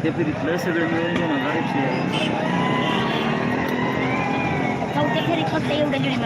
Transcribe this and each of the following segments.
चौथ्या फेरीतलं सगळं मिळून दोन हजार एकशे चौथ्या फेरीत फक्त एवढं लीड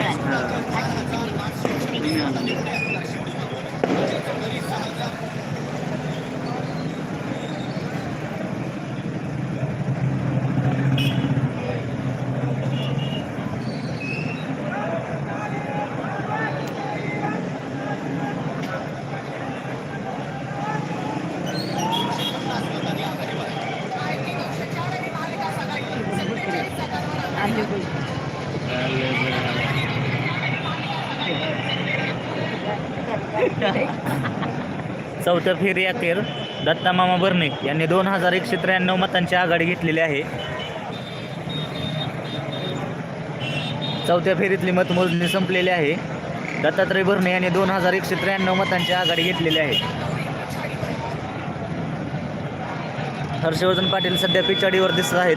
चौथ्या फेरी दत्तामामा दत्ता मामा बर्णे यांनी दोन हजार एकशे त्र्याण्णव मतांची आघाडी घेतलेली आहे. चौथ्या फेरीतली मतमोजणी संपलेली आहे. दत्तात्रय भरणे यांनी दोन हजार एकशे त्र्याण्णव मतांची आघाडी घेतलेली आहे. हर्षवर्धन पाटील सध्या पिछाडीवर दिसत आहेत.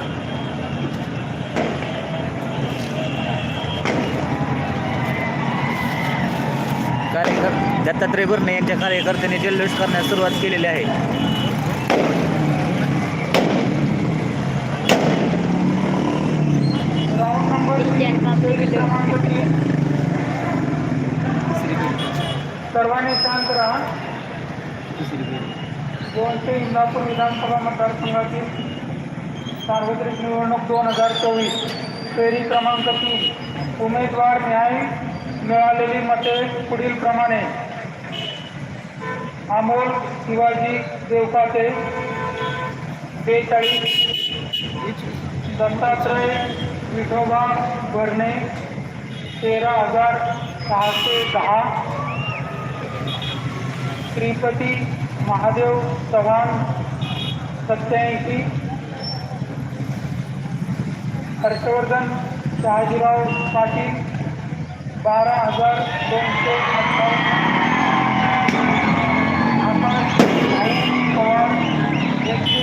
कार्यकर दत्तात्रय भरणे यांच्या कार्यकर्त्यांनी जल्लोष करण्यास सुरुवात केलेली आहे. सर्वांनी शांत राहा. दोनशे इंदापूर विधानसभा मतदारसंघातील सार्वत्रिक निवडणूक दोन हजार चोवीस फेरी क्रमांक तीन. उमेदवार न्याय मिळालेली मते पुढील प्रमाणे. अमोल शिवाजी देवकाते बेचाळीस दत्तात्रय विठोबा भरणे तेरा हजार सहाशे दहा श्रीपती महादेव चव्हाण सत्याऐंशी हर्षवर्धन शहाजीराव पाटील बारा हजार दोनशे एकशे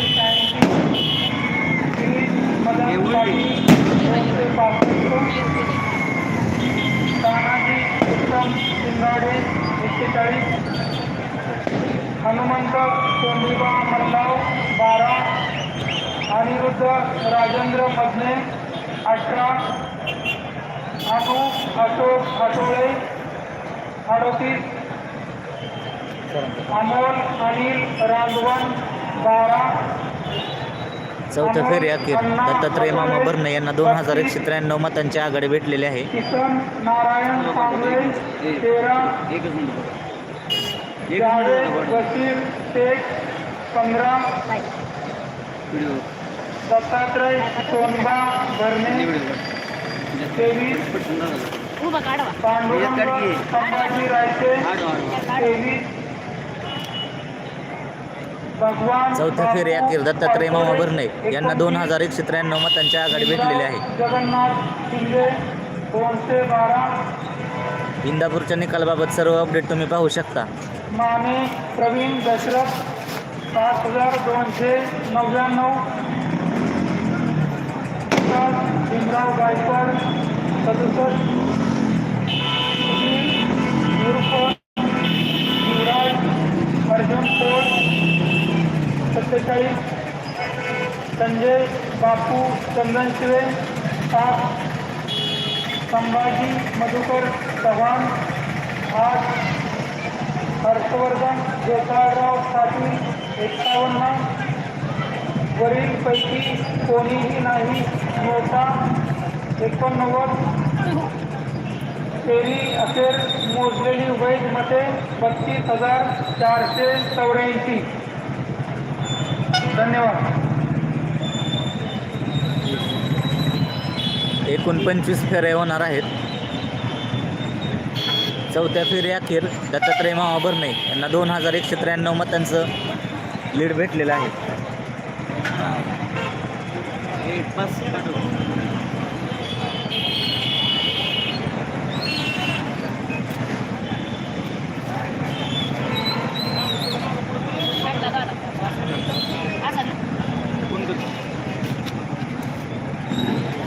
तानाजी उत्तम शिंगाडे एक्केचाळीस हनुमंत सोंडीबा मल्लाव बारा अनिरुद्ध राजेंद्र मधने अठरा अनु अशोक आठवळे अडोतीस अमोल अनिल बारा चौथ्या फेरी अखेर. दत्तात्रय मामा भरणे यांना दोन हजार एकशे त्र्याण्णव मतांची आघाडी भेटलेली आहे. दत्तात्रय सोनबा भरणे उभा काढवा चौथ्या फेरी अखेर दत्तात्रय मामा भरणे यांना दोन हजार एकशे त्र्याण्णव मतांची आघाडी भेटलेली आहे. इंदापूरच्या निकालाबाबत सर्व अपडेट तुम्ही पाहू शकता. माने प्रवीण दशरथ पाच हजार दोनशे नव्याण्णव. भीमराव गायकवाड सदुसष्ट सुनील उर्फ युवराज अर्जुन कोट सत्तेचाळीस संजय बापू चंदनशिवे सात संभाजी मधुकर चव्हाण आठ हर्षवर्धन गोपाळराव पाटील एक्कावन्न वरीलपैकी कोणीही नाही. मोठा एकोणनव्वद. फेरी अखेर मोजलेली वैध मते बत्तीस हजार चारशे चौऱ्याऐंशी. धन्यवाद. एकूण पंचवीस फेऱ्या होणार आहेत. चौथ्या फेरी अखेर दत्तात्रय मामा भरणे यांना दोन हजार एकशे त्र्याण्णव मतांचं लीड भेटलेलं आहे.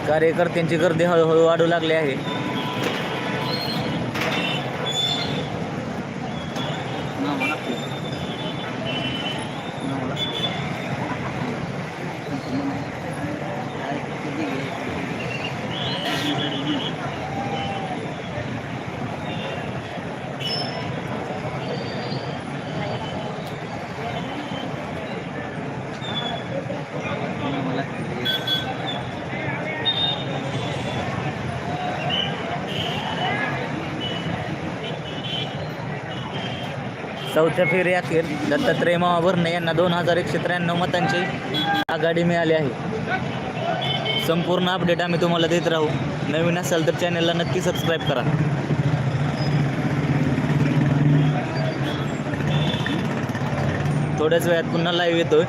कार्यकर्त्यांची गर्दी हळूहळू वाढू लागली आहे. चौथ्या फेरी अखेर दत्तात्रय मामा भरणे यांना दोन हजार एकशे त्र्याण्णव मतांची आघाडी मिळाली आहे. संपूर्ण अपडेट आम्ही तुम्हाला देत राहू. नवीन असाल तर चॅनलला नक्की सबस्क्राईब करा. थोड्याच वेळात पुन्हा लाईव्ह येतोय.